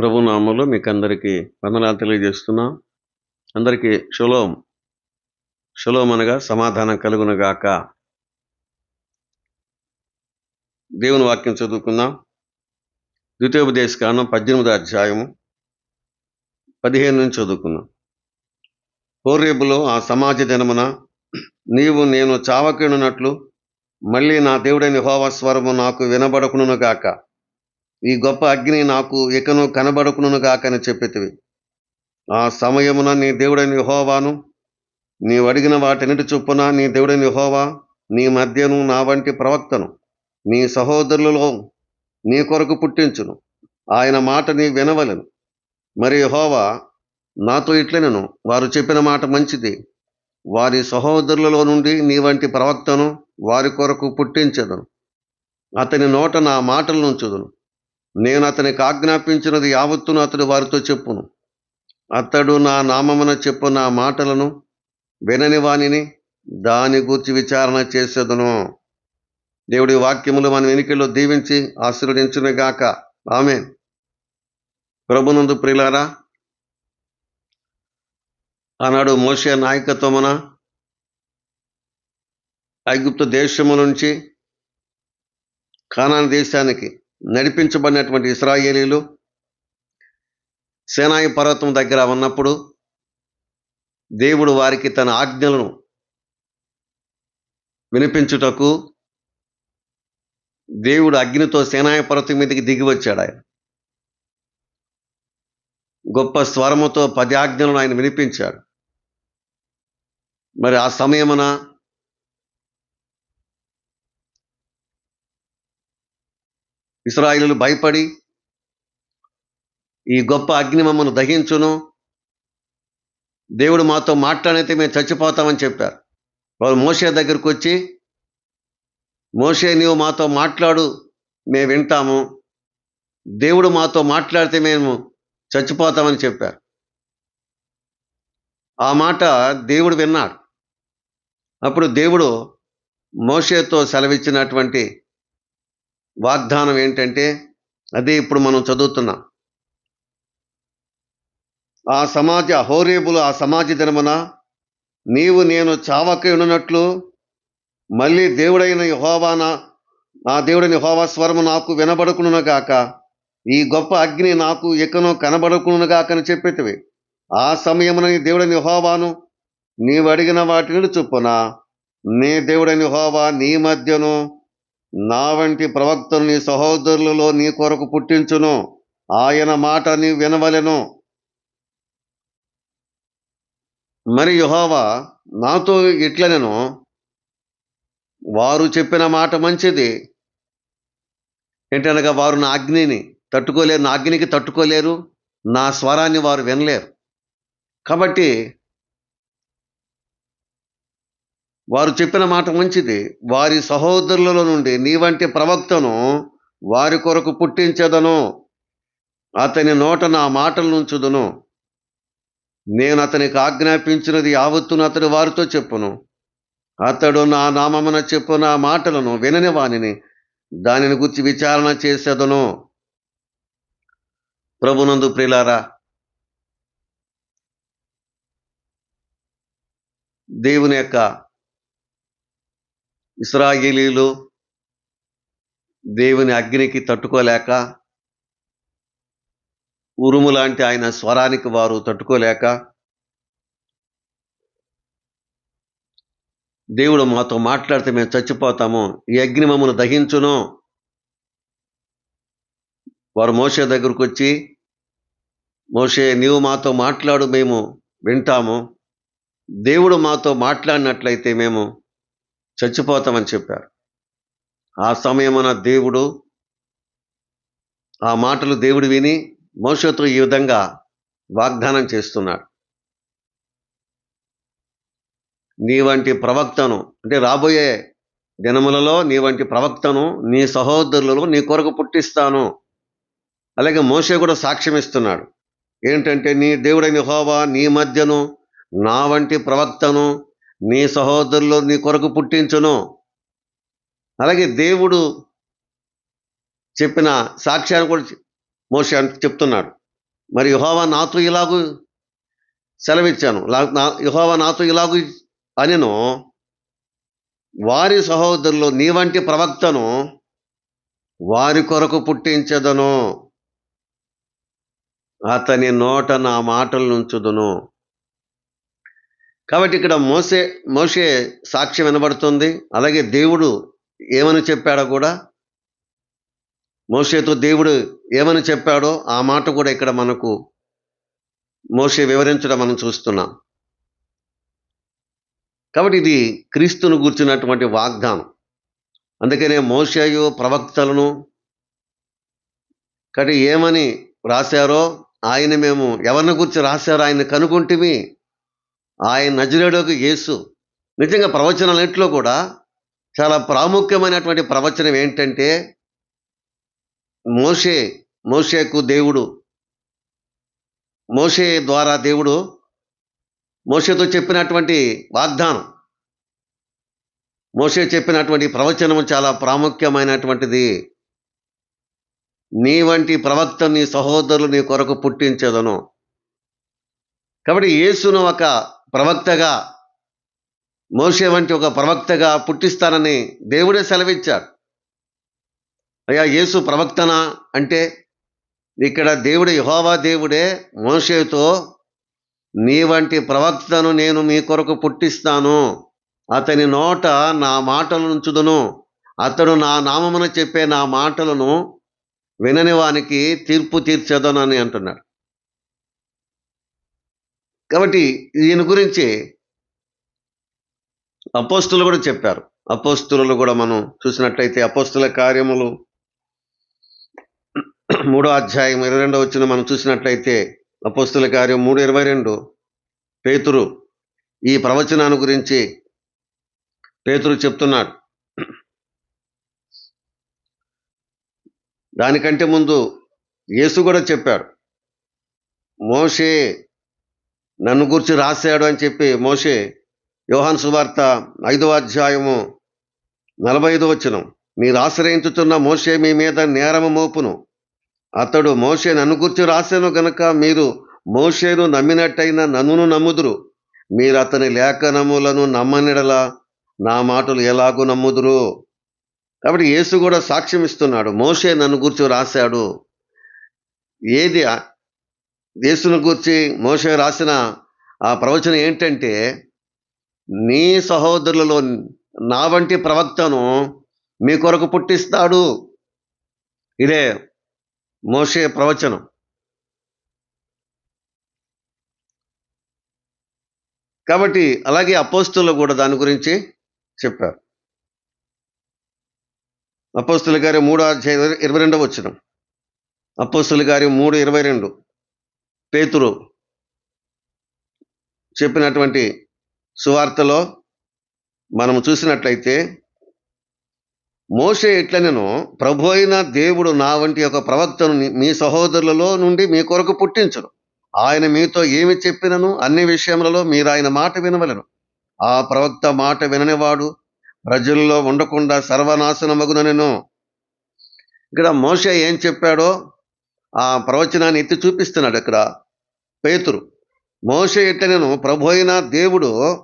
ప్రభునామంలో మీకు అందరికీ వందనాలు తెలియజేస్తున్నాం. అందరికీ షులోం. షులోం అనగా సమాధానం కలుగునగాక దేవుని వాక్యం చదువుకుందాం. ద్వితీయోపదేశ కాలం పద్దెనిమిదో అధ్యాయము పదిహేను నుంచి చదువుకుందాం. హోరేబులో ఆ సమాజ దినమున నీవు నేను చావకినున్నట్లు మళ్ళీ నా దేవుడైన హోవ స్వరము నాకు వినబడకును గాక ఈ గొప్ప అగ్ని నాకు ఇకను కనబడకును కాకని చెప్పితివి. ఆ సమయమున నీ దేవుడైన హోవాను నీవు అడిగిన వాటన్నిటి చొప్పున నీ దేవుడైన యెహోవా నీ మధ్యను నా వంటి ప్రవక్తను నీ సహోదరులలో నీ కొరకు పుట్టించును. ఆయన మాట నీ వినవలను. మరి యెహోవా నాతో ఇట్లనను. వారు చెప్పిన మాట మంచిది. వారి సహోదరులలో నుండి నీ వంటి ప్రవక్తను వారి కొరకు పుట్టించదును. అతని నోట నా మాటలు నుంచుదును. నేను అతనికి ఆజ్ఞాపించినది యావత్తును అతడు వారితో చెప్పును. అతడు నా నామమున చెప్పు నా మాటలను వినని వానిని దాని గూర్చి విచారణ చేసేదను. దేవుడి వాక్యములు మన వెనుకల్లో దీవించి ఆశీర్వదించునుగాక. ఆమె ప్రభునందు ప్రిలారా ఆనాడు మోషే నాయకత్వమున ఐగుప్తు దేశము నుంచి కానాన్ దేశానికి నడిపించబడినటువంటి ఇస్రాయేలీలు సేనాయి పర్వతం దగ్గర ఉన్నప్పుడు దేవుడు వారికి తన ఆజ్ఞలను వినిపించుటకు దేవుడు అగ్నితో సేనాయ పర్వతం మీదకి దిగి వచ్చాడు ఆయన. గొప్ప స్వరముతో పది ఆజ్ఞలను ఆయన వినిపించాడు. మరి ఆ సమయమున ఇస్రాయిలు భయపడి ఈ గొప్ప అగ్ని మమ్మను దహించును. దేవుడు మాతో మాట్లాడితే మేము చచ్చిపోతామని చెప్పారు. వాళ్ళు మోసే దగ్గరకు వచ్చి మోసే నీవు మాతో మాట్లాడు మేము వింటాము. దేవుడు మాతో మాట్లాడితే మేము చచ్చిపోతామని చెప్పారు. ఆ మాట దేవుడు విన్నాడు. అప్పుడు దేవుడు మోషేతో సెలవిచ్చినటువంటి వాగ్దానం ఏంటంటే అదే ఇప్పుడు మనం చదువుతున్నాం. ఆ సమాజ హోరేబులు ఆ సమాజ దినమున నీవు నేను చావక ఉన్నట్లు మళ్ళీ దేవుడైన హోవాన నా దేవుడైన హోవా స్వరము నాకు వినబడుకునుగాక ఈ గొప్ప అగ్ని నాకు ఎక్కనో కనబడుకునుగాక అని చెప్పేటివి. ఆ సమయమున నీ దేవుడైన హోవాను నీవు అడిగిన వాటిని చొప్పున నీ దేవుడైన హోవా నీ మధ్యను నా వంటి ప్రవక్తను నీ సహోదరులలో నీ కొరకు పుట్టించును. ఆయన మాట నీ వినవలెను. మరి యుహోవా నాతో ఇట్లనెను. వారు చెప్పిన మాట మంచిది. ఏంటనగా వారు నా అగ్నిని తట్టుకోలేరు నా అగ్నికి తట్టుకోలేరు నా స్వరాన్ని వారు వినలేరు. కాబట్టి వారు చెప్పిన మాట మంచిది. వారి సహోదరులలో నుండి నీ వంటి ప్రవక్తను వారి కొరకు పుట్టించదను. అతని నోట నా మాటలు నుంచుదును. నేను అతనికి ఆజ్ఞాపించినది యావత్తును అతడు వారితో చెప్పును. అతడు నా నామమున చెప్పు నా మాటలను వినని వానిని దానిని గుర్చి విచారణ చేసేదను. ప్రభునందు ప్రిలారా దేవుని యొక్క ఇస్రాయేలీలు దేవుని అగ్నికి తట్టుకోలేక ఉరుము లాంటి ఆయన స్వరానికి వారు తట్టుకోలేక దేవుడు మాతో మాట్లాడితే మేము చచ్చిపోతాము ఈ అగ్ని మమ్మల్ని దహించును. వారు మోసే దగ్గరకు వచ్చి మోసే నీవు మాతో మాట్లాడు మేము వింటాము. దేవుడు మాతో మాట్లాడినట్లయితే మేము చచ్చిపోతామని చెప్పారు. ఆ సమయమున దేవుడు ఆ మాటలు దేవుడు విని మోషతో ఈ విధంగా వాగ్దానం చేస్తున్నాడు. నీ వంటి ప్రవక్తను అంటే రాబోయే దినములలో నీ వంటి ప్రవక్తను నీ సహోదరులలో నీ కొరకు పుట్టిస్తాను. అలాగే మోషే కూడా సాక్ష్యం ఇస్తున్నాడు. ఏంటంటే నీ దేవుడైన హోవా నీ మధ్యను నా వంటి ప్రవక్తను నీ సహోదరులు నీ కొరకు పుట్టించును. అలాగే దేవుడు చెప్పిన సాక్ష్యాన్ని కూడా మోస చెప్తున్నాడు. మరి యుహోవా నాతో ఇలాగూ సెలవిచ్చాను. యుహోవా నా నాతో ఇలాగూ అనిను. వారి సహోదరులు నీ వంటి ప్రవక్తను వారి కొరకు పుట్టించదను. అతని నోట నా మాటలు నుంచుదును. కాబట్టి ఇక్కడ మోసే మోసే సాక్ష్యం వినబడుతుంది. అలాగే దేవుడు ఏమని చెప్పాడో కూడా మోసేతో దేవుడు ఏమని చెప్పాడో ఆ మాట కూడా ఇక్కడ మనకు మోసే వివరించడం మనం చూస్తున్నాం. కాబట్టి ఇది క్రీస్తును కూర్చున్నటువంటి వాగ్దానం. అందుకనే మోషేయు ప్రవక్తలను కాబట్టి ఏమని రాశారో ఆయన మేము ఎవరిని గురించి రాశారో ఆయన కనుగొంటిమి ఆయన నజరేడోకు యేసు. నిజంగా ప్రవచనాలన్నింటిలో కూడా చాలా ప్రాముఖ్యమైనటువంటి ప్రవచనం ఏంటంటే మోషే మోషేకు దేవుడు మోషే ద్వారా దేవుడు మోషేతో చెప్పినటువంటి వాగ్దానం. మోషే చెప్పినటువంటి ప్రవచనం చాలా ప్రాముఖ్యమైనటువంటిది. నీ వంటి ప్రవక్త నీ సహోదరులు నీ కొరకు పుట్టించదను. కాబట్టి యేసును ఒక ప్రవక్తగా మోషే వంటి ఒక ప్రవక్తగా పుట్టిస్తానని దేవుడే సెలవిచ్చాడు. అయ్యా యేసు ప్రవక్తన అంటే ఇక్కడ దేవుడు యహోవా దేవుడే మోషేతో నీ వంటి ప్రవక్తను నేను మీ కొరకు పుట్టిస్తాను. అతని నోట నా మాటలను ఉంచుదును అతడు నా నామమున చెప్పే నా మాటలను వినని వానికి తీర్పు తీర్చదనని అంటున్నాడు. కాబట్టి దీని గురించి అపోస్తులు కూడా చెప్పారు. అపోస్తులు కూడా మనం చూసినట్లయితే అపోస్తుల కార్యములు మూడో అధ్యాయం ఇరవై రెండో వచ్చిన మనం చూసినట్లయితే అపోస్తుల కార్యం మూడు ఇరవై రెండు. పేతురు ఈ ప్రవచనాన్ని గురించి పేతురు చెప్తున్నాడు. దానికంటే ముందు యేసు కూడా చెప్పాడు. మోషే నన్ను గురించి రాశాడు అని చెప్పి మోషే యోహాన్ సువార్త ఐదవ అధ్యాయము నలభై ఐదు వచనం. మీరు ఆశ్రయించుతున్న మోషే మీ మీద నేరము మోపును. అతడు మోషే నన్ను గురించి రాశాను గనక మీరు మోషేను నమ్మినట్టయిన నన్నును నమ్ముదురు. మీరు అతని లేఖనములను నమ్మనిడలా. నా మాటలు ఎలాగూ నమ్ముదురు? కాబట్టి యేసు కూడా సాక్ష్యం ఇస్తున్నాడు. మోషే నన్ను గురించి రాశాడు. ఏది యేసును గూర్చి మోషే రాసిన ఆ ప్రవచనం ఏంటంటే నీ సహోదరులలో నా వంటి ప్రవక్తను మీ కొరకు పుట్టిస్తాడు. ఇదే మోషే ప్రవచనం. కాబట్టి అలాగే అపోస్తులు కూడా దాని గురించి చెప్పారు. అపోస్తుల గారి మూడు ఇరవై- ఇరవై రెండవ వచ్చిన అపోస్తుల గారి మూడు ఇరవై రెండు. పేతురు చెప్పినటువంటి సువార్తలో మనం చూసినట్లయితే మోషే ఎట్లనెను ప్రభు అయిన దేవుడు నా వంటి ఒక ప్రవక్తను మీ సహోదరులలో నుండి మీ కొరకు పుట్టించరు ఆయన మీతో ఏమి చెప్పినను అన్ని విషయములలో మీరు ఆయన మాట వినవలను. ఆ ప్రవక్త మాట విననివాడు ప్రజల్లో ఉండకుండా సర్వనాశనమగుననెను. ఇక్కడ మోసే ఏం చెప్పాడో ఆ ప్రవచనాన్ని ఎత్తి చూపిస్తున్నాడు ఇక్కడ పేతురు. మోస ఎట్టనను ప్రభు అయిన దేవుడు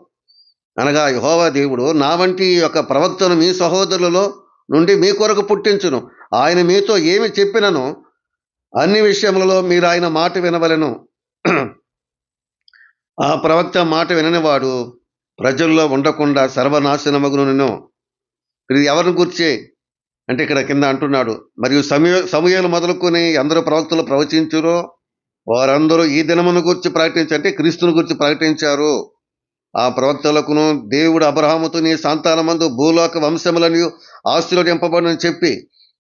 అనగా యహోవా దేవుడు నా వంటి యొక్క ప్రవక్తను మీ సహోదరులలో నుండి మీ కొరకు పుట్టించును. ఆయన మీతో ఏమి చెప్పినను? అన్ని విషయములలో మీరు ఆయన మాట వినవలెను. ఆ ప్రవక్త మాట విననివాడు ప్రజల్లో ఉండకుండా సర్వనాశనమగును ఇది ఎవరిని గుర్చే? అంటే ఇక్కడ కింద అంటున్నాడు మరియు సమయ సమయాలు మొదలుకొని అందరూ ప్రవక్తలు ప్రవచించురో వారందరూ ఈ దినమును గురించి ప్రకటించి అంటే క్రీస్తుని గురించి ప్రకటించారు. ఆ ప్రవక్తలకును దేవుడు అబ్రహాముతో నీ సంతానమందు భూలోక వంశములని ఆస్తులు నింపబడని చెప్పి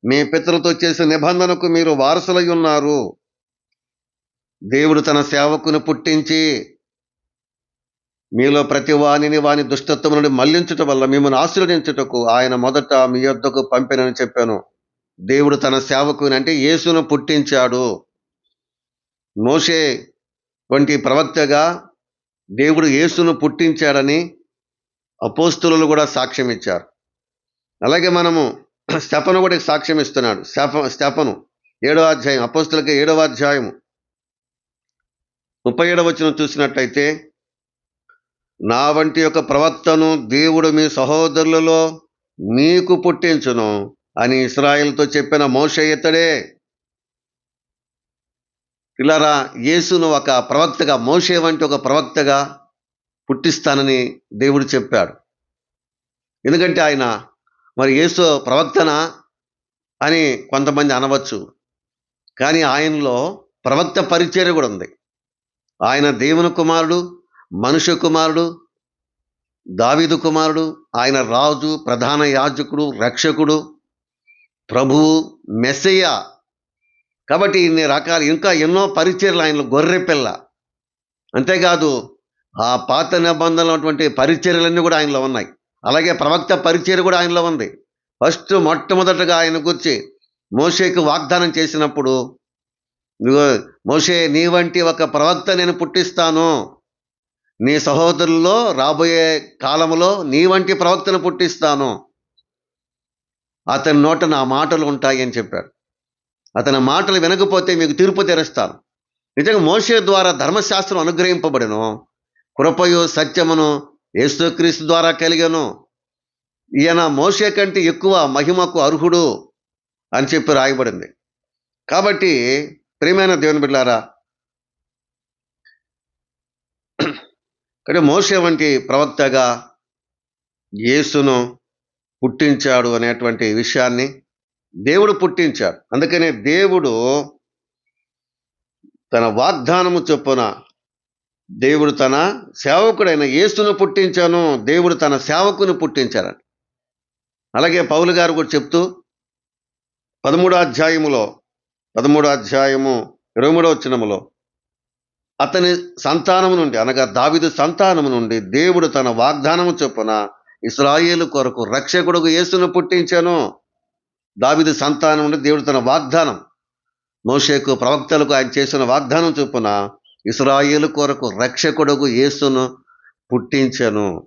మీ పితరులతో చేసిన నిబంధనకు మీరు వారసులై ఉన్నారు. దేవుడు తన సేవకుని పుట్టించి మీలో ప్రతి వాణిని వాని దుష్టత్వం నుండి మళ్ళించుట వల్ల మిమ్మల్ని ఆశీర్వదించుటకు ఆయన మొదట మీ యొద్దకు పంపినని చెప్పాను. దేవుడు తన సేవకుని అంటే యేసును పుట్టించాడు. మోషే వంటి ప్రవక్తగా దేవుడు యేసును పుట్టించాడని అపోస్తులు కూడా సాక్ష్యం ఇచ్చారు. అలాగే మనము స్టెపను కూడా సాక్ష్యం ఇస్తున్నాడు. స్టెఫ స్టెపను ఏడవ అధ్యాయం అపోస్తులకి ఏడవ అధ్యాయము ముప్పై ఏడవ వచ్చిన చూసినట్టయితే నా వంటి యొక్క ప్రవక్తను దేవుడు మీ సహోదరులలో మీకు పుట్టించును అని ఇస్రాయిల్తో చెప్పిన మోష ఇతడే. పిల్లరా యేసును ఒక ప్రవక్తగా మోషే వంటి ఒక ప్రవక్తగా పుట్టిస్తానని దేవుడు చెప్పాడు. ఎందుకంటే ఆయన మరి యేసు ప్రవక్తన అని కొంతమంది అనవచ్చు. కానీ ఆయనలో ప్రవక్త పరిచర్య కూడా ఉంది. ఆయన దేవుని కుమారుడు మనుష్య కుమారుడు దావీదు కుమారుడు ఆయన రాజు ప్రధాన యాజకుడు రక్షకుడు ప్రభువు మెస్సయ్య. కాబట్టి ఇన్ని రకాలు ఇంకా ఎన్నో పరిచర్లు ఆయనలో గొర్రె పిల్ల. అంతేకాదు ఆ పాత నిబంధనలు ఉన్నటువంటి పరిచర్యలన్నీ కూడా ఆయనలో ఉన్నాయి. అలాగే ప్రవక్త పరిచర్య కూడా ఆయనలో ఉంది. ఫస్ట్ మొట్టమొదటగా ఆయన గురించి మోషేకి వాగ్దానం చేసినప్పుడు మోషే నీ వంటి ఒక ప్రవక్త నేను పుట్టిస్తాను. నీ సహోదరుల్లో రాబోయే కాలంలో నీ వంటి ప్రవక్తను పుట్టిస్తాను. అతని నోట నా మాటలు ఉంటాయి అని చెప్పాడు. అతని మాటలు వినకపోతే మీకు తీర్పు తెరుస్తాను. నిజంగా మోషే ద్వారా ధర్మశాస్త్రం అనుగ్రహింపబడను. కృపయు సత్యమును యేసుక్రీస్తు ద్వారా కలిగను. ఈయన మోషే కంటే ఎక్కువ మహిమకు అర్హుడు అని చెప్పి రాయబడింది. కాబట్టి ప్రియమైన దేవుని బిడ్డారా కానీ మోసే వంటి ప్రవక్తగా యేసును పుట్టించాడు అనేటువంటి విషయాన్ని దేవుడు పుట్టించాడు. అందుకనే దేవుడు తన వాగ్దానము చొప్పున దేవుడు తన సేవకుడైన యేసును పుట్టించాను దేవుడు తన సేవకును పుట్టించాడు అలాగే పౌలు గారు కూడా చెప్తూ పదమూడో అధ్యాయములో పదమూడో అధ్యాయము ఇరవై మూడో వచ్చినములో అతని సంతానము నుండి అనగా దావిదు సంతానము నుండి దేవుడు తన వాగ్దానము చొప్పున ఇస్రాయేలు కొరకు రక్షకుడుకు యేసును పుట్టించాను. దావిదు సంతానం నుండి దేవుడు తన వాగ్దానం మోషేకు ప్రవక్తలకు ఆయన చేసిన వాగ్దానం చొప్పున ఇస్రాయేలు కొరకు రక్షకుడుకు యేసును పుట్టించను.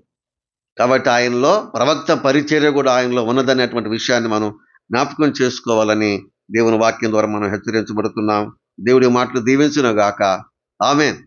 కాబట్టి ఆయనలో ప్రవక్త పరిచర్య కూడా ఆయనలో ఉన్నదనేటువంటి విషయాన్ని మనం జ్ఞాపకం చేసుకోవాలని దేవుని వాక్యం ద్వారా మనం హెచ్చరించబడుతున్నాం. దేవుడి మాటలు దీవించును గాక Amin.